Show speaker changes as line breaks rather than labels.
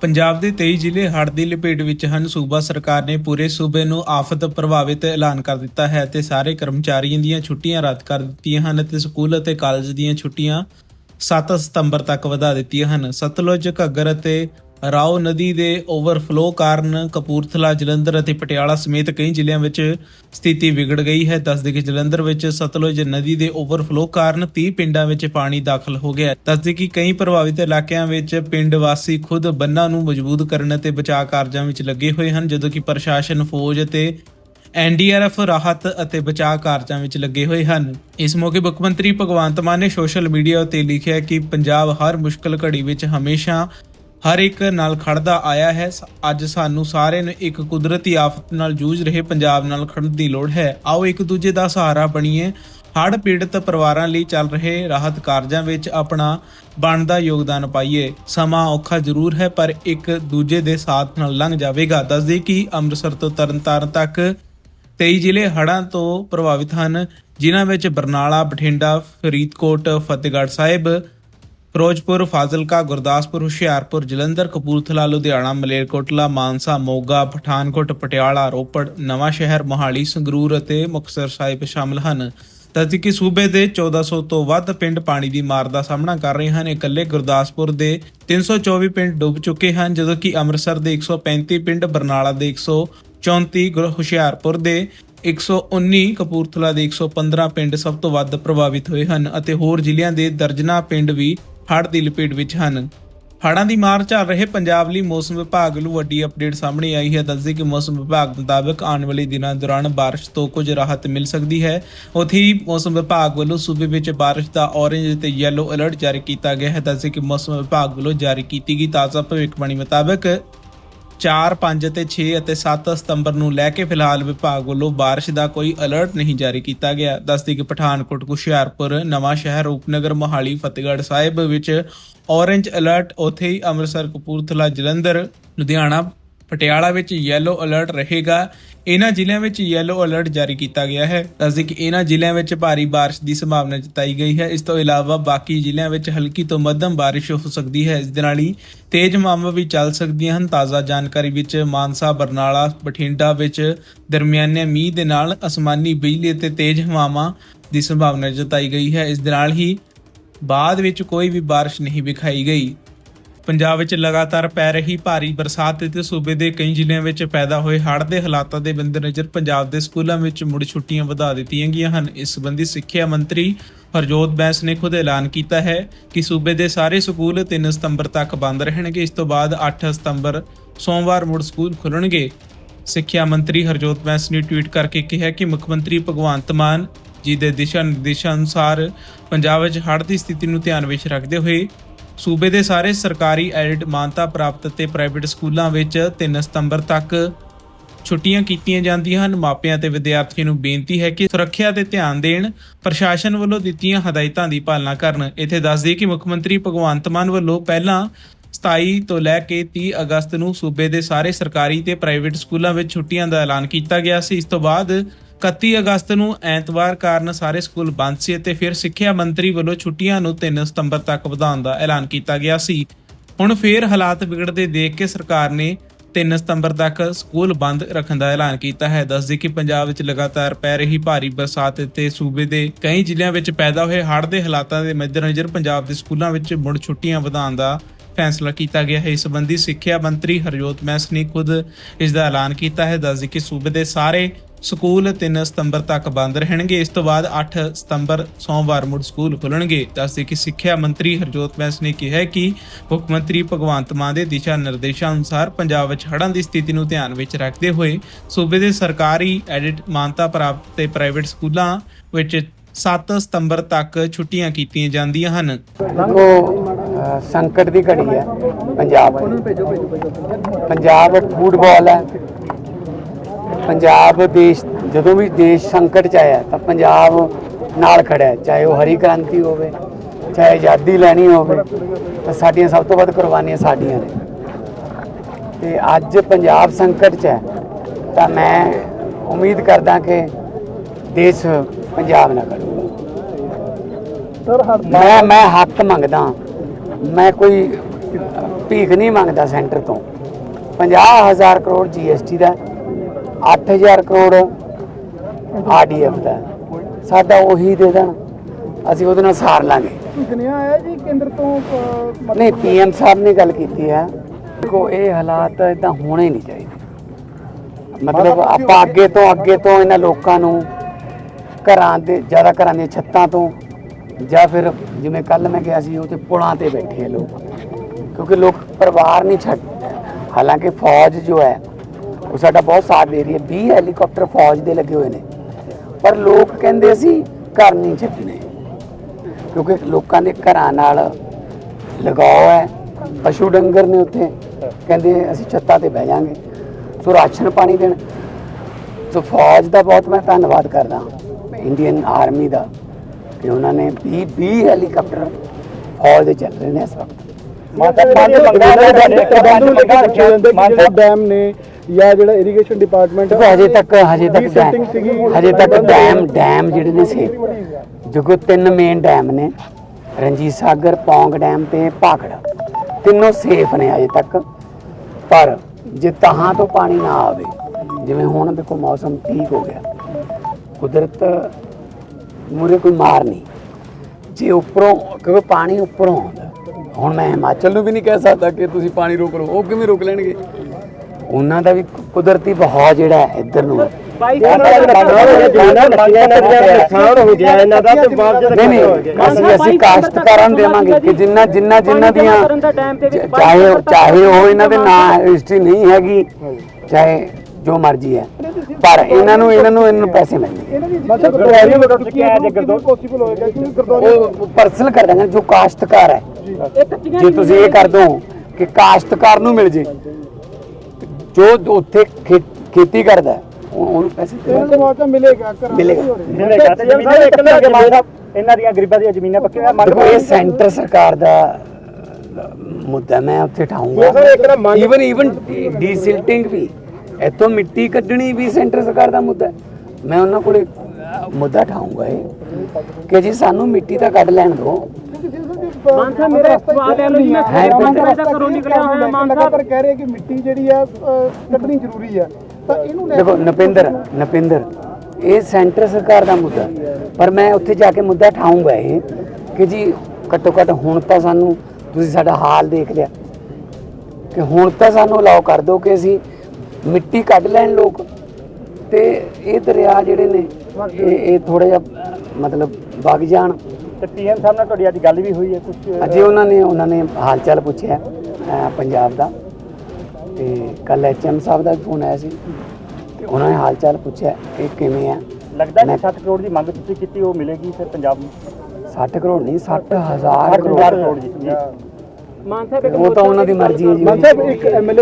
ਪੰਜਾਬ ਦੇ 23 ਜ਼ਿਲ੍ਹੇ ਹੜ੍ਹ ਦੀ ਲਪੇਟ ਵਿੱਚ ਹਨ। ਸੂਬਾ ਸਰਕਾਰ ਨੇ ਪੂਰੇ ਸੂਬੇ ਨੂੰ ਆਫਤ ਪ੍ਰਭਾਵਿਤ ਐਲਾਨ ਕਰ ਦਿੱਤਾ ਹੈ ਤੇ ਸਾਰੇ ਕਰਮਚਾਰੀਆਂ ਦੀਆਂ ਛੁੱਟੀਆਂ ਰੱਦ ਕਰ ਦਿੱਤੀਆਂ ਹਨ ਤੇ ਸਕੂਲ ਅਤੇ ਕਾਲਜ ਦੀਆਂ ਛੁੱਟੀਆਂ 7 ਸਤੰਬਰ ਤੱਕ ਵਧਾ ਦਿੱਤੀਆਂ ਹਨ। ਸਤਲੁਜ ਘੱਗਰ ਅਤੇ ਰਾਓ ਨਦੀ ਦੇ ਓਵਰਫਲੋ ਕਾਰਨ ਕਪੂਰਥਲਾ, ਜਲੰਧਰ ਅਤੇ ਪਟਿਆਲਾ ਸਮੇਤ ਕਈ ਜ਼ਿਲ੍ਹਿਆਂ ਵਿੱਚ ਸਥਿਤੀ ਵਿਗੜ ਗਈ ਹੈ। ਦੱਸਦੇ ਕਿ ਜਲੰਧਰ ਵਿੱਚ ਸਤਲੁਜ ਨਦੀ ਦੇ ਓਵਰਫਲੋ ਕਾਰਨ 30 ਪਿੰਡਾਂ ਵਿੱਚ ਪਾਣੀ ਦਾਖਲ ਹੋ ਗਿਆ ਹੈ। ਦੱਸਦੇ ਕਿ ਕਈ ਪ੍ਰਭਾਵਿਤ ਇਲਾਕਿਆਂ ਵਿੱਚ ਪਿੰਡ ਵਾਸੀ ਖੁਦ ਬੰਨਾਂ ਨੂੰ ਮਜ਼ਬੂਤ ਕਰਨ ਅਤੇ ਬਚਾਅ ਕਾਰਜਾਂ ਵਿੱਚ ਲੱਗੇ ਹੋਏ ਹਨ, ਜਦੋਂ ਕਿ ਪ੍ਰਸ਼ਾਸਨ ਫੌਜ ਅਤੇ ਐਨਡੀਆਰਐਫ ਰਾਹਤ ਅਤੇ ਬਚਾਅ ਕਾਰਜਾਂ ਵਿੱਚ ਲੱਗੇ ਹੋਏ ਹਨ। ਇਸ ਮੌਕੇ ਮੁੱਖ ਮੰਤਰੀ ਭਗਵੰਤ ਮਾਨ ਨੇ ਸੋਸ਼ਲ ਮੀਡੀਆ ਉੱਤੇ ਲਿਖਿਆ ਕਿ ਪੰਜਾਬ ਹਰ ਮੁਸ਼ਕਲ ਘੜੀ ਵਿੱਚ ਹਮੇਸ਼ਾ ਹਰ ਇੱਕ ਨਾਲ ਖੜਦਾ ਆਇਆ ਹੈ। ਸ- ਅੱਜ ਸਾਨੂੰ ਸਾਰਿਆਂ ਨੂੰ ਇੱਕ ਕੁਦਰਤੀ ਆਫਤ ਨਾਲ ਜੂਝ ਰਹੇ ਪੰਜਾਬ ਨਾਲ ਖੜਨ ਦੀ ਲੋੜ ਹੈ। ਆਓ ਇੱਕ ਦੂਜੇ ਦਾ ਸਹਾਰਾ ਬਣੀਏ। ਹੜ੍ਹ ਪੀੜਤ ਪਰਿਵਾਰਾਂ ਲਈ ਚੱਲ ਰਹੇ ਰਾਹਤ ਕਾਰਜਾਂ ਵਿੱਚ ਆਪਣਾ ਬਣਦਾ ਯੋਗਦਾਨ ਪਾਈਏ। ਸਮਾਂ ਔਖਾ ਜ਼ਰੂਰ ਹੈ, ਪਰ ਇੱਕ ਦੂਜੇ ਦੇ ਸਾਥ ਨਾਲ ਲੰਘ ਜਾਵੇਗਾ। ਦੱਸਦੇ ਕਿ ਅੰਮ੍ਰਿਤਸਰ ਤੋਂ ਤਰਨਤਾਰਨ ਤੱਕ 23 ਜ਼ਿਲ੍ਹੇ ਹੜ੍ਹਾਂ ਤੋਂ ਪ੍ਰਭਾਵਿਤ ਹਨ, ਜਿਨ੍ਹਾਂ ਵਿੱਚ ਬਰਨਾਲਾ, ਬਠਿੰਡਾ, ਫਰੀਦਕੋਟ, ਫਤਿਹਗੜ੍ਹ ਸਾਹਿਬ ਫਿਰੋਜ਼ਪੁਰ, ਫਾਜ਼ਿਲਕਾ, ਗੁਰਦਾਸਪੁਰ, ਹੁਸ਼ਿਆਰਪੁਰ, ਜਲੰਧਰ, ਕਪੂਰਥਲਾ, ਲੁਧਿਆਣਾ, ਮਲੇਰਕੋਟਲਾ, ਮਾਨਸਾ, ਮੋਗਾ, ਪਠਾਨਕੋਟ, ਪਟਿਆਲਾ, ਰੋਪੜ, ਨਵਾਂ ਸ਼ਹਿਰ, ਮੋਹਾਲੀ, ਸੰਗਰੂਰ ਅਤੇ ਮੁਕਤਸਰ ਸਾਹਿਬ ਸ਼ਾਮਲ ਹਨ। ਤਦ ਕਿ ਸੂਬੇ ਦੇ 1400 ਤੋਂ ਵੱਧ ਪਿੰਡ ਪਾਣੀ ਦੀ ਮਾਰ ਦਾ ਸਾਹਮਣਾ ਕਰ ਰਹੇ ਹਨ। ਇਕੱਲੇ ਗੁਰਦਾਸਪੁਰ ਦੇ 324 ਪਿੰਡ ਡੁੱਬ ਚੁੱਕੇ ਹਨ, ਜਦੋਂ ਕਿ ਅੰਮ੍ਰਿਤਸਰ ਦੇ 135 ਪਿੰਡ, ਬਰਨਾਲਾ ਦੇ 134 ਗੁਰ- ਹੁਸ਼ਿਆਰਪੁਰ ਦੇ 119 ਕਪੂਰਥਲਾ ਦੇ 115 ਪਿੰਡ ਸਭ ਤੋਂ ਵੱਧ ਪ੍ਰਭਾਵਿਤ ਹੋਏ ਹਨ ਅਤੇ ਹੋਰ ਜ਼ਿਲ੍ਹਿਆਂ ਦੇ ਦਰਜਨਾ ਪਿੰਡ ਵੀ ਹੜ੍ਹ ਦੀ ਲਪੇਟ ਵਿੱਚ ਹਨ। ਹੜ੍ਹਾਂ ਦੀ ਮਾਰ ਝੱਲ ਰਹੇ ਪੰਜਾਬ ਲਈ ਮੌਸਮ ਵਿਭਾਗ ਵੱਲੋਂ ਵੱਡੀ ਅਪਡੇਟ ਸਾਹਮਣੇ ਆਈ ਹੈ। ਦੱਸਦੇ ਕਿ ਮੌਸਮ ਵਿਭਾਗ ਮੁਤਾਬਕ ਆਉਣ ਵਾਲੇ ਦਿਨਾਂ ਦੌਰਾਨ ਬਾਰਿਸ਼ ਤੋਂ ਕੁਝ ਰਾਹਤ ਮਿਲ ਸਕਦੀ ਹੈ। ਉੱਥੇ ਹੀ ਮੌਸਮ ਵਿਭਾਗ ਵੱਲੋਂ ਸੂਬੇ ਵਿੱਚ ਬਾਰਿਸ਼ ਦਾ ਔਰੇਂਜ ਤੇ ਯੈਲੋ ਅਲਰਟ ਜਾਰੀ ਕੀਤਾ ਗਿਆ ਹੈ। ਦੱਸਦੇ ਕਿ ਮੌਸਮ ਵਿਭਾਗ ਵੱਲੋਂ ਜਾਰੀ ਕੀਤੀ ਗਈ ਤਾਜ਼ਾ ਭਵਿੱਖਬਾਣੀ ਮੁਤਾਬਕ 4, 5 ਅਤੇ 6 ਅਤੇ 7 ਸਤੰਬਰ ਨੂੰ ਲੈ ਕੇ ਫਿਲਹਾਲ ਵਿਭਾਗ ਵੱਲੋਂ ਬਾਰਿਸ਼ ਦਾ ਕੋਈ ਅਲਰਟ ਨਹੀਂ ਜਾਰੀ ਕੀਤਾ ਗਿਆ। ਦੱਸਦੀ ਕਿ ਪਠਾਨਕੋਟ ਹੁਸ਼ਿਆਰਪੁਰ ਨਵਾਂ ਸ਼ਹਿਰ ਰੂਪਨਗਰ ਮੋਹਾਲੀ ਫਤਿਹਗੜ੍ਹ ਸਾਹਿਬ ਵਿੱਚ ਔਰੇਂਜ ਅਲਰਟ ਉੱਥੇ ਹੀ ਅੰਮ੍ਰਿਤਸਰ ਕਪੂਰਥਲਾ ਜਲੰਧਰ ਲੁਧਿਆਣਾ ਪਟਿਆਲਾ ਵਿੱਚ ਯੈਲੋ ਅਲਰਟ ਰਹੇਗਾ। ਇਹਨਾਂ ਜ਼ਿਲ੍ਹਿਆਂ ਵਿੱਚ ਯੈਲੋ ਅਲਰਟ ਜਾਰੀ ਕੀਤਾ ਗਿਆ ਹੈ। ਦੱਸਦੇ ਕਿ ਇਹਨਾਂ ਜ਼ਿਲ੍ਹਿਆਂ ਵਿੱਚ ਭਾਰੀ ਬਾਰਿਸ਼ ਦੀ ਸੰਭਾਵਨਾ ਜਤਾਈ ਗਈ ਹੈ। ਇਸ ਤੋਂ ਇਲਾਵਾ ਬਾਕੀ ਜ਼ਿਲ੍ਹਿਆਂ ਵਿੱਚ ਹਲਕੀ ਤੋਂ ਮੱਧਮ ਬਾਰਿਸ਼ ਹੋ ਸਕਦੀ ਹੈ। ਇਸ ਦੇ ਨਾਲ ਹੀ ਤੇਜ਼ ਹਵਾਵਾਂ ਵੀ ਚੱਲ ਸਕਦੀਆਂ ਹਨ। ਤਾਜ਼ਾ ਜਾਣਕਾਰੀ ਵਿੱਚ ਮਾਨਸਾ, ਬਰਨਾਲਾ, ਬਠਿੰਡਾ ਵਿੱਚ ਦਰਮਿਆਨੇ ਮੀਂਹ ਦੇ ਨਾਲ ਅਸਮਾਨੀ ਬਿਜਲੀ ਅਤੇ ਤੇਜ਼ ਹਵਾਵਾਂ ਦੀ ਸੰਭਾਵਨਾ ਜਤਾਈ ਗਈ ਹੈ। ਇਸ ਦੇ ਨਾਲ ਹੀ ਬਾਅਦ ਵਿੱਚ ਕੋਈ ਵੀ ਬਾਰਿਸ਼ ਨਹੀਂ ਵਿਖਾਈ ਗਈ। ਪੰਜਾਬ ਵਿੱਚ ਲਗਾਤਾਰ ਪੈ ਰਹੀ ਭਾਰੀ ਬਰਸਾਤ ਅਤੇ ਸੂਬੇ ਦੇ ਕਈ ਜ਼ਿਲ੍ਹਿਆਂ ਵਿੱਚ ਪੈਦਾ ਹੋਏ ਹੜ੍ਹ ਦੇ ਹਾਲਾਤਾਂ ਦੇ ਮੱਦੇਨਜ਼ਰ ਪੰਜਾਬ ਦੇ ਸਕੂਲਾਂ ਵਿੱਚ ਮੁੜ ਛੁੱਟੀਆਂ ਵਧਾ ਦਿੱਤੀਆਂ ਗਈਆਂ ਹਨ। ਇਸ ਸੰਬੰਧੀ ਸਿੱਖਿਆ ਮੰਤਰੀ ਹਰਜੋਤ ਬੈਂਸ ਨੇ ਖੁਦ ਐਲਾਨ ਕੀਤਾ ਹੈ ਕਿ ਸੂਬੇ ਦੇ ਸਾਰੇ ਸਕੂਲ 3 ਸਤੰਬਰ ਤੱਕ ਬੰਦ ਰਹਿਣਗੇ। ਇਸ ਤੋਂ ਬਾਅਦ 8 ਸਤੰਬਰ ਸੋਮਵਾਰ ਮੁੜ ਸਕੂਲ ਖੁੱਲਣਗੇ ਸਿੱਖਿਆ ਮੰਤਰੀ ਹਰਜੋਤ ਬੈਂਸ ਨੇ ਟਵੀਟ ਕਰਕੇ ਕਿਹਾ ਕਿ ਮੁੱਖ ਮੰਤਰੀ ਭਗਵੰਤ ਮਾਨ ਜੀ ਦੇ ਦਿਸ਼ਾ ਨਿਰਦੇਸ਼ਾਂ ਅਨੁਸਾਰ ਪੰਜਾਬ ਵਿੱਚ ਹੜ੍ਹ ਦੀ ਸਥਿਤੀ ਨੂੰ ਧਿਆਨ ਵਿੱਚ ਰੱਖਦੇ ਹੋਏ ਸੂਬੇ ਦੇ ਸਾਰੇ ਸਰਕਾਰੀ ਐਡਿਟ ਮਾਨਤਾ ਪ੍ਰਾਪਤ ਅਤੇ ਪ੍ਰਾਈਵੇਟ ਸਕੂਲਾਂ ਵਿੱਚ 3 ਸਤੰਬਰ ਤੱਕ ਛੁੱਟੀਆਂ ਕੀਤੀਆਂ ਜਾਂਦੀਆਂ ਹਨ। ਮਾਪਿਆਂ ਤੇ ਵਿਦਿਆਰਥੀਆਂ ਨੂੰ ਬੇਨਤੀ ਹੈ ਕਿ ਸੁਰੱਖਿਆ ਤੇ ਧਿਆਨ ਦੇਣ, ਪ੍ਰਸ਼ਾਸਨ ਵੱਲੋਂ ਦਿੱਤੀਆਂ ਹਦਾਇਤਾਂ ਦੀ ਪਾਲਣਾ ਕਰਨ। ਇੱਥੇ ਦੱਸ ਦਈਏ ਕਿ ਮੁੱਖ ਮੰਤਰੀ ਭਗਵੰਤ ਮਾਨ ਵੱਲੋਂ ਪਹਿਲਾਂ 27 ਤੋਂ ਲੈ ਕੇ 30 ਅਗਸਤ ਨੂੰ ਸੂਬੇ ਦੇ ਸਾਰੇ ਸਰਕਾਰੀ ਤੇ ਪ੍ਰਾਈਵੇਟ ਸਕੂਲਾਂ ਵਿੱਚ ਛੁੱਟੀਆਂ ਦਾ ਐਲਾਨ ਕੀਤਾ ਗਿਆ ਸੀ। ਇਸ ਤੋਂ ਬਾਅਦ 31 ਅਗਸਤ ਨੂੰ ਐਤਵਾਰ ਕਾਰਨ ਸਾਰੇ ਸਕੂਲ ਬੰਦ ਸੀ ਅਤੇ ਫਿਰ ਸਿੱਖਿਆ ਮੰਤਰੀ ਵੱਲੋਂ ਛੁੱਟੀਆਂ ਨੂੰ 3 ਸਤੰਬਰ ਤੱਕ ਵਧਾਉਣ ਦਾ ਐਲਾਨ ਕੀਤਾ ਗਿਆ ਸੀ। ਹੁਣ ਫੇਰ ਹਾਲਾਤ ਵਿਗੜਦੇ ਦੇਖ ਕੇ ਸਰਕਾਰ ਨੇ 3 ਸਤੰਬਰ ਤੱਕ ਸਕੂਲ ਬੰਦ ਰੱਖਣ ਦਾ ਐਲਾਨ ਕੀਤਾ ਹੈ। ਦੱਸਦੇ ਕਿ ਪੰਜਾਬ ਵਿੱਚ ਲਗਾਤਾਰ ਪੈ ਰਹੀ ਭਾਰੀ ਬਰਸਾਤ ਅਤੇ ਸੂਬੇ ਦੇ ਕਈ ਜ਼ਿਲ੍ਹਿਆਂ ਵਿੱਚ ਪੈਦਾ ਹੋਏ ਹੜ੍ਹ ਦੇ ਹਾਲਾਤਾਂ ਦੇ ਮੱਦੇਨਜ਼ਰ ਪੰਜਾਬ ਦੇ ਸਕੂਲਾਂ ਵਿੱਚ ਮੁੜ ਛੁੱਟੀਆਂ ਵਧਾਉਣ ਦਾ ਫੈਸਲਾ ਕੀਤਾ ਗਿਆ ਹੈ। ਇਸ ਸੰਬੰਧੀ ਸਿੱਖਿਆ ਮੰਤਰੀ ਹਰਜੋਤ ਮੈਸ ਨੇ ਖੁਦ ਇਸ ਦਾ ਐਲਾਨ ਕੀਤਾ ਹੈ। ਦੱਸਦੇ ਕਿ ਸੂਬੇ ਦੇ ਸਾਰੇ ਸਕੂਲ 3 ਸਤੰਬਰ ਤੱਕ ਬੰਦ ਰਹਿਣਗੇ। ਇਸ ਤੋਂ ਬਾਅਦ 8 ਸਤੰਬਰ ਸੋਮਵਾਰ ਮੁੜ ਸਕੂਲ ਖੁੱਲਣਗੇ। ਦੱਸਦੇ ਕਿ ਸਿੱਖਿਆ ਮੰਤਰੀ ਹਰਜੋਤ ਬੈਂਸ ਨੇ ਕਿਹਾ ਕਿ ਮੁੱਖ ਮੰਤਰੀ ਭਗਵੰਤ ਮਾਨ ਦੇ ਦਿਸ਼ਾ ਨਿਰਦੇਸ਼ਾਂ ਅਨੁਸਾਰ ਪੰਜਾਬ ਵਿੱਚ ਹੜ੍ਹਾਂ ਦੀ ਸਥਿਤੀ ਨੂੰ ਧਿਆਨ ਵਿੱਚ ਰੱਖਦੇ ਹੋਏ ਸੂਬੇ ਦੇ ਸਰਕਾਰੀ ਐਡਿਟ ਮਾਨਤਾ ਪ੍ਰਾਪਤ ਤੇ ਪ੍ਰਾਈਵੇਟ ਸਕੂਲਾਂ ਵਿੱਚ 7 ਸਤੰਬਰ ਤੱਕ ਛੁੱਟੀਆਂ ਕੀਤੀਆਂ ਜਾਂਦੀਆਂ ਹਨ।
ਦੇਖੋ ਸੰਕਟ ਦੀ ਘੜੀ ਹੈ ਪੰਜਾਬ ਪੰਜਾਬ ਫੁੱਟਬਾਲ ਹੈ। ਪੰਜਾਬ ਦੇਸ਼ ਜਦੋਂ ਵੀ ਦੇਸ਼ ਸੰਕਟ ਚ ਆਇਆ ਤਾਂ ਪੰਜਾਬ ਨਾਲ ਖੜਾ ਹੈ ਚਾਹੇ ਉਹ ਹਰੀ ਕ੍ਰਾਂਤੀ ਹੋਵੇ ਚਾਹੇ ਆਜ਼ਾਦੀ ਲੈਣੀ ਹੋਵੇ ਤਾਂ ਸਾਡੀਆਂ ਸਭ ਤੋਂ ਵੱਧ ਕੁਰਬਾਨੀਆਂ ਸਾਡੀਆਂ ਨੇ। ਤੇ ਅੱਜ ਪੰਜਾਬ ਸੰਕਟ ਚ ਹੈ ਤਾਂ ਮੈਂ ਉਮੀਦ ਕਰਦਾ ਕਿ ਦੇਸ਼ ਪੰਜਾਬ ਨਾਲ ਖੜੂਗਾ ਮੈਂ ਮੈਂ ਹੱਕ ਮੰਗਦਾ ਮੈਂ ਕੋਈ ਭੀਖ ਨਹੀਂ ਮੰਗਦਾ ਸੈਂਟਰ ਤੋਂ। 50000 ਕਰੋੜ ਜੀਐਸਟੀ ਦਾ 8000 ਕਰੋੜ ਆਰਡੀਐਫ ਦਾ। ਸਾਡਾ ਉਹੀ ਦੇ ਦੇਣ। ਅਸੀਂ ਉਹਦੇ ਨਾਲ ਸਾਰ ਲਾਂਗੇ।
ਸੁਣਿਆ ਆਇਆ ਜੀ ਕੇਂਦਰ ਤੋਂ
ਨਹੀਂ ਪੀਐਮ ਸਾਹਿਬ ਨੇ ਗੱਲ ਕੀਤੀ ਹੈ। ਦੇਖੋ ਇਹ ਹਾਲਾਤ ਇਦਾਂ ਹੋਣੇ ਨਹੀਂ ਚਾਹੀਦੇ। ਮਤਲਬ ਆਪਾਂ ਅੱਗੇ ਤੋਂ ਅੱਗੇ ਤੋਂ ਇਹਨਾਂ ਲੋਕਾਂ ਨੂੰ ਘਰਾਂ ਦੇ ਜ਼ਿਆਦਾ ਘਰਾਂ ਦੀਆਂ ਛੱਤਾਂ ਤੋਂ ਜਾਂ ਫਿਰ ਜਿਵੇਂ ਕੱਲ ਮੈਂ ਕਿਹਾ ਸੀ ਉਹ ਤੇ ਪੁਲਾਂ ਤੇ ਬੈਠੇ ਲੋਕ। ਕਿਉਂਕਿ ਲੋਕ ਪਰਿਵਾਰ ਨਹੀਂ ਛੱਡ ਹਾਲਾਂਕਿ ਫੌਜ ਜੋ ਹੈ ਉਹ ਸਾਡਾ ਬਹੁਤ ਸਾਥ ਦੇ ਰਹੀ ਹੈ। 20 ਹੈਲੀਕਾਪਟਰ ਫੌਜ ਦੇ ਲੱਗੇ ਹੋਏ ਨੇ। ਪਰ ਲੋਕ ਕਹਿੰਦੇ ਸੀ ਘਰ ਨਹੀਂ ਛੱਡਣੇ। ਕਿਉਂਕਿ ਲੋਕਾਂ ਦੇ ਘਰਾਂ ਨਾਲ ਲਗਾਓ ਹੈ। ਪਸ਼ੂ ਡੰਗਰ ਨੇ ਉੱਥੇ। ਕਹਿੰਦੇ ਅਸੀਂ ਛੱਤਾਂ ਤੇ ਬਹਿ ਜਾਾਂਗੇ ਸੋ ਰਾਸ਼ਨ ਪਾਣੀ ਦੇਣ। ਸੋ ਫੌਜ ਦਾ ਬਹੁਤ ਮੈਂ ਧੰਨਵਾਦ ਕਰਦਾ। ਇੰਡੀਅਨ ਆਰਮੀ ਦਾ। ਕਿ ਉਹਨਾਂ ਨੇ 20 20 ਹੈਲੀਕਾਪਟਰ ਫੌਜ ਦੇ ਚੱਲ ਰਹੇ ਨੇ ਇਸ ਵਕਤ।
ਜਿਹੜਾ ਡੈਮ ਨੇ। ਜਾਂ ਜਿਹੜਾ ਇਰੀਗੇਸ਼ਨ ਡਿਪਾਰਟਮੈਂਟ
ਦੇਖੋ ਹਜੇ ਤੱਕ ਹਜੇ ਤੱਕ
ਸੀਗੀ।
ਡੈਮ ਹਜੇ ਤੱਕ ਡੈਮ ਡੈਮ ਜਿਹੜੇ ਨੇ ਸੇ। ਜੋ ਤਿੰਨ ਮੇਨ ਡੈਮ ਨੇ ਰਣਜੀਤ ਸਾਗਰ ਪੌਂਗ ਡੈਮ ਤੇ ਭਾਖੜਾ। ਤਿੰਨੋਂ ਸੇਫ ਨੇ ਅਜੇ ਤੱਕ। ਪਰ ਜੇ ਤਹਾਂ ਤੋਂ ਪਾਣੀ ਨਾ ਆਵੇ ਜਿਵੇਂ ਹੁਣ ਦੇਖੋ ਮੌਸਮ ਠੀਕ ਹੋ ਗਿਆ ਕੁਦਰਤ ਮੂਰੇ ਕੋਈ ਮਾਰ ਨਹੀਂ। ਜੇ ਉੱਪਰੋਂ ਕਿਉਂਕਿ ਪਾਣੀ ਉੱਪਰੋਂ ਆਉਂਦਾ। ਹੁਣ ਮੈਂ ਹਿਮਾਚਲ ਨੂੰ ਵੀ ਨਹੀਂ ਕਹਿ ਸਕਦਾ ਕਿ ਤੁਸੀਂ ਪਾਣੀ ਰੋਕ ਲਓ ਉਹ ਕਿਵੇਂ ਰੋਕ ਲੈਣਗੇ? ਉਹਨਾਂ ਦਾ ਵੀ ਕੁਦਰਤੀ ਬਹਾਅ ਜਿਹੜਾ ਹੈ ਇੱਧਰ ਨੂੰ ਹੈ। ਨਹੀਂ ਨਹੀਂ ਅਸੀਂ ਅਸੀਂ ਕਾਸ਼ਤਕਾਰਾਂ ਨੂੰ ਦੇਵਾਂਗੇ ਕਿ ਜਿੰਨਾ ਜਿੰਨਾ ਜਿੰਨਾ ਦੀਆਂ ਚ- ਚਾਹੇ ਚਾਹੇ ਉਹ ਇਹਨਾਂ ਦੇ ਨਾਂ ਰਜਿਸਟਰੀ ਨਹੀਂ ਹੈਗੀ ਚਾਹੇ ਜੋ ਮਰਜ਼ੀ ਹੈ। ਪਰ ਇਹਨਾਂ ਨੂੰ ਇਹਨਾਂ ਨੂੰ ਇਹਨਾਂ ਨੂੰ ਪੈਸੇ ਮਿਲਣਗੇ।
ਮਤਲਬ ਗੁਰਦੁਆਰੇ ਨੂੰ ਰੁਕ ਚੁੱਕੀ ਹੈ ਜੇ ਪੋਸੀਬਲ ਹੋਏਗਾ ਕਿ ਗੁਰਦੁਆਰੇ
ਉਹ ਪਰਸਨਲ ਕਰ ਦਾਂਗੇ ਜੋ ਕਾਸ਼ਤਕਾਰ ਹੈ। ਜੇ ਤੁਸੀਂ ਇਹ ਕਰ ਦੋ ਕਿ ਕਾਸ਼ਤਕਾਰ ਨੂੰ ਮਿਲ ਜੇ। ਜੋ ਉੱਥੇ ਖੇਤੀ ਕਰਦਾ ਹੈ, ਉਹਨੂੰ ਪੈਸੇ ਦੇ
ਇਹਨਾਂ ਨੂੰ ਮੁਆਵਜ਼ਾ ਮਿਲੇਗਾ ਦੇ
ਮਿਲੇਗਾ।
ਮਿਲੇਗਾ ਤੇ ਜ਼ਮੀਨਾਂ ਇੱਕ ਲੱਖ ਇਹਨਾਂ ਦੀਆਂ ਗਰੀਬਾਂ ਦੀਆਂ ਜ਼ਮੀਨਾਂ ਪੱਕੀਆਂ ਮੰਗ
ਦੇਖੋ ਇਹ ਸੈਂਟਰ ਸਰਕਾਰ ਦਾ ਮੁੱਦਾ ਮੈਂ ਉੱਥੇ ਠਾਉਂਗਾ ਈਵਨ ਈਵਨ ਡੀਸਿਲਟਿੰਗ ਵੀ ਇੱਥੋਂ ਮਿੱਟੀ ਕੱਢਣੀ ਵੀ ਸੈਂਟਰ ਸਰਕਾਰ ਦਾ ਮੁੱਦਾ ਹੈ। ਮੈਂ ਉਹਨਾਂ ਕੋਲੇ ਮੁੱਦਾ ਠਾਉਂਗਾ ਇਹ ਕਿ ਜੀ ਸਾਨੂੰ ਮਿੱਟੀ ਤਾਂ ਕੱਢ ਲੈਣ ਦਿਓ
ਮਾਨ ਸਾਹਿਬ ਮੇਰਾ ਸਵਾਲ ਹੈ ਜੀ ਮੈਂ
ਹੈ ਬਿਲਕੁਲ।
ਦਾ ਕਰੋ ਨਿਕਲਿਆ ਹੋਇਆ ਮਾਨ ਸਾਹਿਬ ਪਰ ਕਹਿ ਰਹੇ ਕਿ ਮਿੱਟੀ ਜਿਹੜੀ ਆ ਅਹ, ਕੱਢਣੀ ਜ਼ਰੂਰੀ ਆ। ਤਾਂ ਇਹਨੂੰ ਲੈ
ਦੇਖੋ ਨਪਿੰਦਰ ਨਪਿੰਦਰ ਇਹ ਸੈਂਟਰ ਸਰਕਾਰ ਦਾ ਮੁੱਦਾ। ਪਰ ਮੈਂ ਉੱਥੇ ਜਾ ਕੇ ਮੁੱਦਾ ਠਾਉਂਗਾ ਇਹ ਕਿ ਜੀ ਘੱਟੋ ਘੱਟ ਹੁਣ ਤਾਂ ਸਾਨੂੰ ਤੁਸੀਂ ਸਾਡਾ ਹਾਲ ਦੇਖ ਲਿਆ। ਕਿ ਹੁਣ ਤਾਂ ਸਾਨੂੰ ਅਲਾਉ ਕਰ ਦਿਓ ਕਿ ਅਸੀਂ ਮਿੱਟੀ ਕੱਢ ਲੈਣ ਲੋਕ। ਤੇ ਇਹ ਦਰਿਆ ਜਿਹੜੇ ਨੇ ਇਹ ਥੋੜਾ ਜਿਹਾ ਮਤਲਬ ਵਗ ਜਾਣ।
ਤੇ ਪੀਐਮ ਸਾਹਿਬ ਨਾਲ ਤੁਹਾਡੀ ਅੱਜ ਗੱਲ ਵੀ ਹੋਈ ਹੈ ਕੁਝ
ਅਜੇ ਉਹਨਾਂ ਨੇ ਉਹਨਾਂ ਨੇ ਹਾਲ ਚਾਲ ਪੁੱਛਿਆ ਅਹ, ਪੰਜਾਬ ਦਾ। ਤੇ ਕੱਲ ਐਚਐਮ ਸਾਹਿਬ ਦਾ ਫੋਨ ਆਇਆ ਸੀ ਤੇ ਉਹਨਾਂ ਨੇ ਹਾਲ ਚਾਲ ਪੁੱਛਿਆ ਕਿ ਕਿਵੇਂ ਆ।
ਲੱਗਦਾ ਕਿ 7 ਕਰੋੜ ਦੀ ਮੰਗ ਤੁਸੀਂ ਕੀਤੀ ਉਹ ਮਿਲੇਗੀ ਫਿਰ ਪੰਜਾਬ ਨੂੰ?
60 ਕਰੋੜ ਨਹੀਂ 60000
8
ਕਰੋੜ।
ਕਰੋੜ ਜੀ ਜੀ।
ਮਾਨ ਸਾਹਿਬ
ਉਹ ਤਾਂ ਉਹਨਾਂ ਦੀ ਮਰਜ਼ੀ ਹੈ ਜੀ।
ਮਾਨ ਸਾਹਿਬ ਇੱਕ ਐਮਐਲਏ